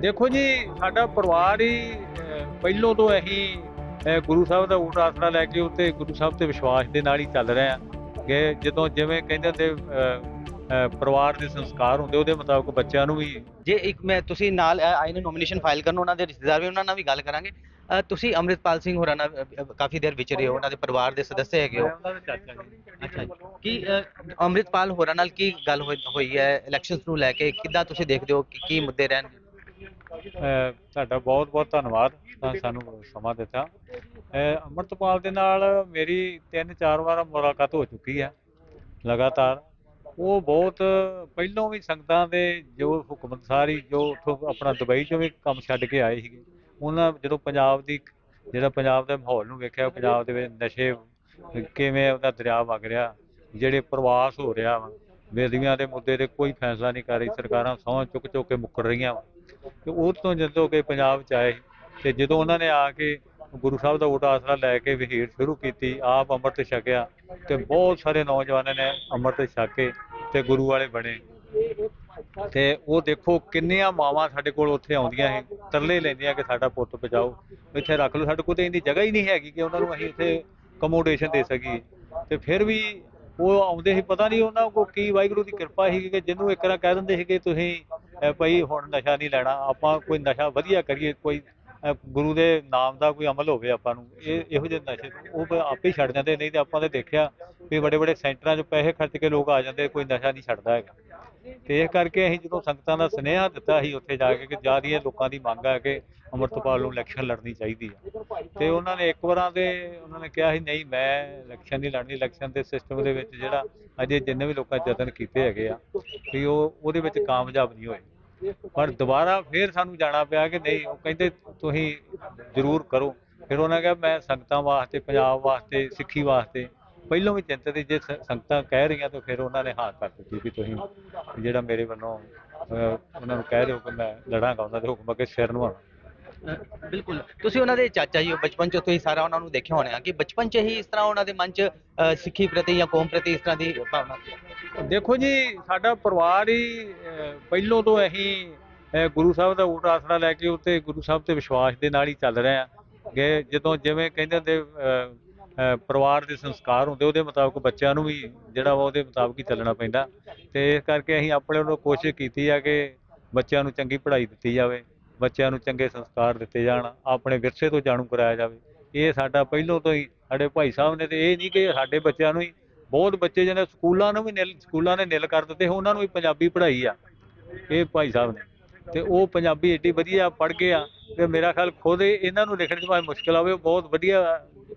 ਦੇਖੋ ਜੀ ਸਾਡਾ ਪਰਿਵਾਰ ਹੀ ਪਹਿਲੋਂ ਤੋਂ ਅਸੀਂ ਗੁਰੂ ਸਾਹਿਬ ਦਾ ਊਟ ਆਸਰਾ ਲੈ ਕੇ ਉੱਤੇ ਗੁਰੂ ਸਾਹਿਬ ਤੇ ਵਿਸ਼ਵਾਸ ਦੇ ਨਾਲ ਹੀ ਚੱਲ ਰਹੇ ਆ ਕਿ ਜਦੋਂ ਜਿਵੇਂ ਕਹਿੰਦੇ ਅਹ, ਪਰਿਵਾਰ ਦੇ ਸੰਸਕਾਰ ਹੁੰਦੇ ਉਹਦੇ ਮੁਤਾਬਕ ਬੱਚਿਆਂ ਨੂੰ ਵੀ ਜੇ ਇੱਕ ਮੈਂ ਤੁਸੀਂ ਨਾਲ ਆਏ ਨੇ ਨੋਮੀਨੇਸ਼ਨ ਫਾਈਲ ਕਰਨ ਉਹਨਾਂ ਦੇ ਰਿਸ਼ਤੇਦਾਰ ਵੀ ਉਹਨਾਂ ਨਾਲ ਵੀ ਗੱਲ ਕਰਾਂਗੇ। ਤੁਸੀਂ ਅੰਮ੍ਰਿਤਪਾਲ ਸਿੰਘ ਹੋਰਾਂ ਨਾਲ ਕਾਫੀ ਦੇਰ ਵਿਚਰੇ ਹੋ ਉਹਨਾਂ ਦੇ ਪਰਿਵਾਰ ਦੇ ਸਦੱਸਿਆ ਹੈਗੇ ਹੋ। ਅੱਛਾ। ਕੀ ਅੰਮ੍ਰਿਤਪਾਲ ਹੋਰਾਂ ਨਾਲ ਕੀ ਗੱਲ ਹੋਈ ਹੈ? ਇਲੈਕਸ਼ਨਸ ਨੂੰ ਲੈ ਕੇ ਕਿੱਦਾਂ ਤੁਸੀਂ ਦੇਖਦੇ ਹੋ ਕਿ ਕੀ ਮੁੱਦੇ ਰਹਿਣ ਅਹ ਤੁਹਾਡਾ ਬਹੁਤ ਬਹੁਤ ਧੰਨਵਾਦ ਤਾਂ ਸਾਨੂੰ ਸਮਾਂ ਦਿੱਤਾ। ਅਹ ਅੰਮ੍ਰਿਤਪਾਲ ਦੇ ਨਾਲ ਮੇਰੀ ਤਿੰਨ ਚਾਰ ਵਾਰ ਮੁਲਾਕਾਤ ਹੋ ਚੁੱਕੀ ਹੈ, ਲਗਾਤਾਰ। ਉਹ ਬਹੁਤ ਪਹਿਲੋਂ ਵੀ ਸੰਗਤਾਂ ਦੇ ਜੋ ਹੁਕਮ ਅਨੁਸਾਰੀ ਜੋ ਉੱਥੋਂ ਆਪਣਾ ਦੁਬਈ ਚੋਂ ਵੀ ਕੰਮ ਛੱਡ ਕੇ ਆਏ ਸੀਗੇ, ਉਹਨਾਂ ਜਦੋਂ ਪੰਜਾਬ ਦੀ ਜਿਹੜਾ ਪੰਜਾਬ ਦੇ ਮਾਹੌਲ ਨੂੰ ਵੇਖਿਆ ਪੰਜਾਬ ਦੇ ਵਿੱਚ ਨਸ਼ੇ ਕਿਵੇਂ ਉਹਦਾ ਦਰਿਆ ਵਗ ਰਿਹਾ, ਜਿਹੜੇ ਪ੍ਰਵਾਸ ਹੋ ਰਿਹਾ ਵਾ ਬੇਦੀਆਂ ਦੇ ਮੁੱਦੇ ਤੇ ਕੋਈ ਫੈਸਲਾ ਨਹੀਂ ਕਰ ਰਹੀ, ਸਰਕਾਰਾਂ ਸਹੁੰ ਚੁੱਕ ਚੁੱਕ ਕੇ ਮੁੱਕਰ ਰਹੀਆਂ ਵਾ। ਤੇ ਉਹ ਤੋਂ ਜਦੋਂ ਕਿ ਪੰਜਾਬ ਚ ਆਏ, ਤੇ ਜਦੋਂ ਉਹਨਾਂ ਨੇ ਆ ਕੇ ਗੁਰੂ ਸਾਹਿਬ ਦਾ ਓਟ ਆਸਰਾ ਲੈ ਕੇ ਵਿਹੀਰ ਸ਼ੁਰੂ ਕੀਤੀ, ਆਪ ਅੰਮ੍ਰਿਤ ਛਕਿਆ, ਤੇ ਬਹੁਤ ਸਾਰੇ ਨੌਜਵਾਨਾਂ ਨੇ ਅੰਮ੍ਰਿਤ ਛਕ ਕੇ ਤੇ ਗੁਰੂ ਵਾਲੇ ਬਣੇ। ਤੇ ਉਹ ਦੇਖੋ ਕਿੰਨੀਆਂ ਮਾਵਾਂ ਸਾਡੇ ਕੋਲ ਉੱਥੇ ਆਉਂਦੀਆਂ ਸੀ, ਤਰਲੇ ਲੈਂਦੀਆਂ ਕਿ ਸਾਡਾ ਪੁੱਤ ਬਚਾਓ। ਇੱਥੇ ਰੱਖ ਲਓ, ਸਾਡੇ ਕੋਲ ਤੇ ਇੰਨੀ ਜਗ੍ਹਾ ਹੀ ਨਹੀਂ ਹੈਗੀ ਕਿ ਉਹਨਾਂ ਨੂੰ ਅਸੀਂ ਇੱਥੇ ਕਮੋਡੇਸ਼ਨ ਦੇ ਸਕੀਏ। ਤੇ ਫਿਰ ਵੀ ਉਹ ਆਉਂਦੇ ਸੀ, ਪਤਾ ਨਹੀਂ ਉਹਨਾਂ ਕੋਲ ਕੀ ਵਾਹਿਗੁਰੂ ਦੀ ਕਿਰਪਾ ਸੀ ਕਿ ਜਿਹਨੂੰ ਇੱਕ ਵਾਰ ਕਹਿ ਦਿੰਦੇ ਸੀ ਕਿ ਤੁਸੀਂ ਭਾਈ ਹੁਣ ਨਸ਼ਾ ਨਹੀਂ ਲੈਣਾ, ਆਪਾਂ ਕੋਈ ਨਸ਼ਾ ਵਧੀਆ ਕਰੀਏ, ਕੋਈ ਗੁਰੂ ਦੇ ਨਾਮ ਦਾ ਕੋਈ ਅਮਲ ਹੋਵੇ ਆਪਾਂ ਨੂੰ, ਇਹ ਇਹੋ ਜਿਹੇ ਨਸ਼ੇ ਉਹ ਆਪੇ ਛੱਡ ਜਾਂਦੇ, ਨਹੀਂ ਤੇ ਆਪਾਂ ਤੇ ਦੇਖਿਆ ਵੀ ਬੜੇ ਬੜੇ ਸੈਂਟਰਾਂ 'ਚ ਪੈਸੇ ਖਰਚ ਕੇ ਲੋਕ ਆ ਜਾਂਦੇ, ਕੋਈ ਨਸ਼ਾ ਨਹੀਂ ਛੱਡਦਾ ਹੈਗਾ। ਤੇ ਇਸ ਕਰਕੇ ਅਸੀਂ ਜਦੋਂ ਸੰਗਤਾਂ ਦਾ ਸੁਨੇਹਾ ਦਿੱਤਾ ਸੀ ਉੱਥੇ ਜਾ ਕੇ ਕਿ ਜਾ ਰਹੀਆਂ ਲੋਕਾਂ ਦੀ ਮੰਗ ਹੈ ਕਿ ਅਮਰਤਪਾਲ ਨੂੰ ਇਲੈਕਸ਼ਨ ਲੜਨੀ ਚਾਹੀਦੀ ਹੈ ਤੇ ਉਹਨਾਂ ਨੇ ਇੱਕ ਵਾਰਾਂ ਤੇ ਉਹਨਾਂ ਨੇ ਕਿਹਾ ਸੀ, ਨਹੀਂ, ਮੈਂ ਇਲੈਕਸ਼ਨ ਨਹੀਂ ਲੜਨੀ ਇਲੈਕਸ਼ਨ ਦੇ ਸਿਸਟਮ ਦੇ ਵਿੱਚ ਜਿਹੜਾ ਅਜੇ ਜਿੰਨੇ ਵੀ ਲੋਕਾਂ ਯਤਨ ਕੀਤੇ ਹੈਗੇ ਆ, ਵੀ ਉਹ, ਉਹਦੇ ਵਿੱਚ ਕਾਮਯਾਬ ਨਹੀਂ ਹੋਏ। ਪਰ ਦੁਬਾਰਾ ਫੇਰ ਸਾਨੂੰ ਜਾਣਾ ਪਿਆ ਕਿ ਨਹੀਂ, ਉਹ ਕਹਿੰਦੇ ਤੁਸੀਂ ਜ਼ਰੂਰ ਕਰੋ। ਫਿਰ ਉਹਨਾਂ ਕਿਹਾ, ਮੈਂ ਸੰਗਤਾਂ ਵਾਸਤੇ, ਪੰਜਾਬ ਵਾਸਤੇ, ਸਿੱਖੀ ਵਾਸਤੇ ਪਹਿਲੋਂ ਵੀ ਚਿੰਤਤ ਸੀ ਜੇ ਸੰਗਤਾਂ ਕਹਿ ਰਹੀਆਂ ਤਾਂ ਫਿਰ ਉਹਨਾਂ ਨੇ ਹਾਂ ਕਰ ਦਿੱਤੀ ਵੀ ਤੁਸੀਂ ਜਿਹੜਾ ਮੇਰੇ ਵੱਲੋਂ ਉਹਨਾਂ ਨੂੰ ਕਹਿ ਦਿਓ ਕਿ ਮੈਂ ਲੜਾਂਗਾ ਉਹਨਾਂ ਦੇ ਹੁਕਮ ਅੱਗੇ ਸਿਰ ਨਿਭਾਉਣਾ ਬਿਲਕੁਲ। ਤੁਸੀਂ ਉਹਨਾਂ ਦੇ ਚਾਚਾ ਜੀ ਬਚਪਨ ਚ ਤੁਸੀਂ ਸਾਰਾ ਉਹਨਾਂ ਨੂੰ ਦੇਖਿਆ ਹੋਣਾ ਕਿ ਬਚਪਨ ਚ ਹੀ ਇਸ ਤਰ੍ਹਾਂ ਉਹਨਾਂ ਦੇ ਮਨ ਚ ਸਿੱਖੀ ਪ੍ਰਤੀ ਜਾਂ ਕੌਮ ਪ੍ਰਤੀ ਇਸ ਤਰ੍ਹਾਂ ਦੀ ਭਾਵਨਾ ਦੇਖੋ ਜੀ ਸਾਡਾ ਪਰਿਵਾਰ ਹੀ ਪਹਿਲੋਂ ਤੋਂ ਅਸੀਂ ਅਹ, ਗੁਰੂ ਸਾਹਿਬ ਦਾ ਊਟ ਆਸਰਾ ਲੈ ਕੇ ਉੱਤੇ ਗੁਰੂ ਸਾਹਿਬ ਤੇ ਵਿਸ਼ਵਾਸ ਦੇ ਨਾਲ ਹੀ ਚੱਲ ਰਹੇ। ਆ ਕਿ ਜਦੋਂ ਜਿਵੇਂ ਕਹਿੰਦੇ ਹੁੰਦੇ ਪਰਿਵਾਰ ਦੇ ਸੰਸਕਾਰ ਹੁੰਦੇ, ਉਹਦੇ ਮੁਤਾਬਕ ਬੱਚਿਆਂ ਨੂੰ ਵੀ ਜਿਹੜਾ ਵਾ ਉਹਦੇ ਮੁਤਾਬਕ ਹੀ ਚੱਲਣਾ ਪੈਂਦਾ। ਤੇ ਇਸ ਕਰਕੇ ਅਸੀਂ ਆਪਣੇ ਵੱਲੋਂ ਕੋਸ਼ਿਸ਼ ਕੀਤੀ ਆ ਕਿ ਬੱਚਿਆਂ ਨੂੰ ਚੰਗੀ ਪੜ੍ਹਾਈ ਦਿੱਤੀ ਜਾਵੇ, ਬੱਚਿਆਂ ਨੂੰ ਚੰਗੇ ਸੰਸਕਾਰ ਦਿੱਤੇ ਜਾਣ, ਆਪਣੇ ਵਿਰਸੇ ਤੋਂ ਜਾਣੂ ਕਰਾਇਆ ਜਾਵੇ। ਇਹ ਸਾਡਾ ਪਹਿਲੋਂ ਤੋਂ ਹੀ ਸਾਡੇ ਭਾਈ ਸਾਹਿਬ ਨੇ ਤੇ ਇਹ ਨਹੀਂ ਕਿ ਸਾਡੇ ਬੱਚਿਆਂ ਨੂੰ ਹੀ, ਬਹੁਤ ਬੱਚੇ ਜਿਹਨੇ ਸਕੂਲਾਂ ਨੂੰ ਵੀ ਨਿਲ, ਸਕੂਲਾਂ ਨੇ ਨਿਲ ਕਰ ਦਿੱਤੇ, ਉਹਨਾਂ ਨੂੰ ਵੀ ਪੰਜਾਬੀ ਪੜ੍ਹਾਈ ਆ, ਇਹ ਭਾਈ ਸਾਹਿਬ ਨੇ। ਤੇ ਉਹ ਪੰਜਾਬੀ ਏਡੀ ਵਧੀਆ ਪੜ੍ਹ ਗਏ ਆ, ਤੇ ਮੇਰਾ ਖਿਆਲ ਖੁਦ ਇਹਨਾਂ ਨੂੰ ਲਿਖਣ 'ਚ ਭਾਵੇਂ ਮੁਸ਼ਕਲ ਆਵੇ ਬਹੁਤ ਵਧੀਆ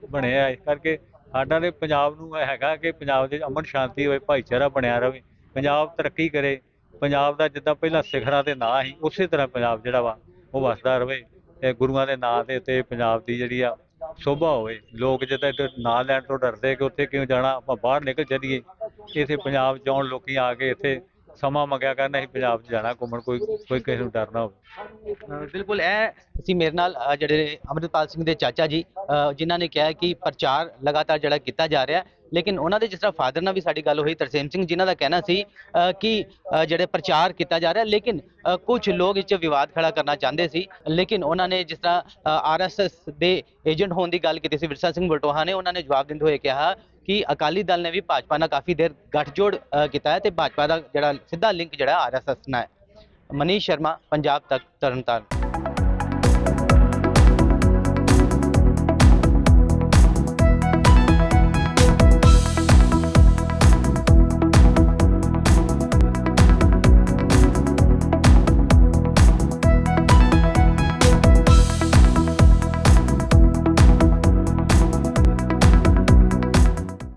ਬਣਿਆ ਇਸ ਕਰਕੇ ਸਾਡਾ ਨੇ ਪੰਜਾਬ ਨੂੰ ਇਹ ਹੈਗਾ ਕਿ ਪੰਜਾਬ ਦੇ ਅਮਨ ਸ਼ਾਂਤੀ ਹੋਵੇ, ਭਾਈਚਾਰਾ ਬਣਿਆ ਰਹੇ। ਪੰਜਾਬ ਤਰੱਕੀ ਕਰੇ। ਪੰਜਾਬ ਦਾ ਜਿੱਦਾਂ ਪਹਿਲਾਂ ਸਿਖਰਾਂ ਤੇ ਨਾਂ ਸੀ, ਉਸੇ ਤਰ੍ਹਾਂ ਪੰਜਾਬ ਜਿਹੜਾ ਵਾ, ਉਹ ਵਸਦਾ ਰਹੇ। ਤੇ ਗੁਰੂਆਂ ਦੇ ਨਾਂ ਦੇ ਉੱਤੇ ਪੰਜਾਬ ਦੀ ਜਿਹੜੀ ਆ ਸ਼ੋਭਾ ਹੋਵੇ। ਲੋਕ ਜਿੱਦਾਂ ਇੱਧਰ ਨਾਂ ਲੈਣ ਤੋਂ ਡਰਦੇ ਕਿ ਉੱਥੇ ਕਿਉਂ ਜਾਣਾ, ਆਪਾਂ ਬਾਹਰ ਨਿਕਲ ਚੱਲੀਏ। ਇੱਥੇ ਪੰਜਾਬ 'ਚ ਲੋਕੀ ਆ ਕੇ ਇੱਥੇ ਸਮਾਂ ਮੰਗਿਆ ਕਰਨ ਅਸੀਂ ਪੰਜਾਬ 'ਚ ਜਾਣਾ ਘੁੰਮਣ ਕੋਈ ਕੋਈ ਕਿਸੇ ਨੂੰ ਡਰ ਹੋਵੇ। ਬਿਲਕੁਲ ਇਹ ਅਸੀਂ ਮੇਰੇ ਨਾਲ ਅ, ਜਿਹੜੇ ਅੰਮ੍ਰਿਤਪਾਲ ਸਿੰਘ ਦੇ ਚਾਚਾ ਜੀ ਅ, ਜਿਨ੍ਹਾਂ ਨੇ ਕਿਹਾ ਕਿ ਪ੍ਰਚਾਰ ਲਗਾਤਾਰ ਜਿਹੜਾ ਕੀਤਾ ਜਾ ਰਿਹਾ ਹੈ, ਲੇਕਿਨ ਉਹਨਾਂ ਦੇ ਜਿਸ ਤਰ੍ਹਾਂ ਫਾਦਰ ਨਾਲ ਵੀ ਸਾਡੀ ਗੱਲ ਹੋਈ, ਤਰਸੇਮ ਸਿੰਘ ਜਿਨ੍ਹਾਂ ਦਾ ਕਹਿਣਾ ਸੀ ਕਿ ਜਿਹੜੇ ਪ੍ਰਚਾਰ ਕੀਤਾ ਜਾ ਰਿਹਾ, ਲੇਕਿਨ ਕੁਝ ਲੋਕ ਇਸ 'ਚ ਵਿਵਾਦ ਖੜਾ ਕਰਨਾ ਚਾਹੁੰਦੇ ਸੀ। ਲੇਕਿਨ ਉਹਨਾਂ ਨੇ ਜਿਸ ਤਰ੍ਹਾਂ ਆਰਐਸਐਸ ਦੇ ਏਜੰਟ ਹੋਣ ਦੀ ਗੱਲ ਕੀਤੀ ਸੀ, ਵਿਰਸਾ ਸਿੰਘ ਬਲਟੋਹਾ ਨੇ, ਉਹਨਾਂ ਨੇ ਜਵਾਬ ਦਿੰਦੇ ਹੋਏ ਕਿਹਾ ਕਿ ਅਕਾਲੀ ਦਲ ਨੇ ਵੀ ਭਾਜਪਾ ਨਾਲ ਕਾਫੀ ਦੇਰ ਗੱਠਜੋੜ ਕੀਤਾ ਹੈ ਤੇ ਭਾਜਪਾ ਦਾ ਜਿਹੜਾ ਸਿੱਧਾ ਲਿੰਕ ਜਿਹੜਾ ਆਰਐਸਐਸ ਨਾਲ ਮਨੀਸ਼ ਸ਼ਰਮਾ, ਪੰਜਾਬ ਤੱਕ, ਤਰਨਤਾਰਨ।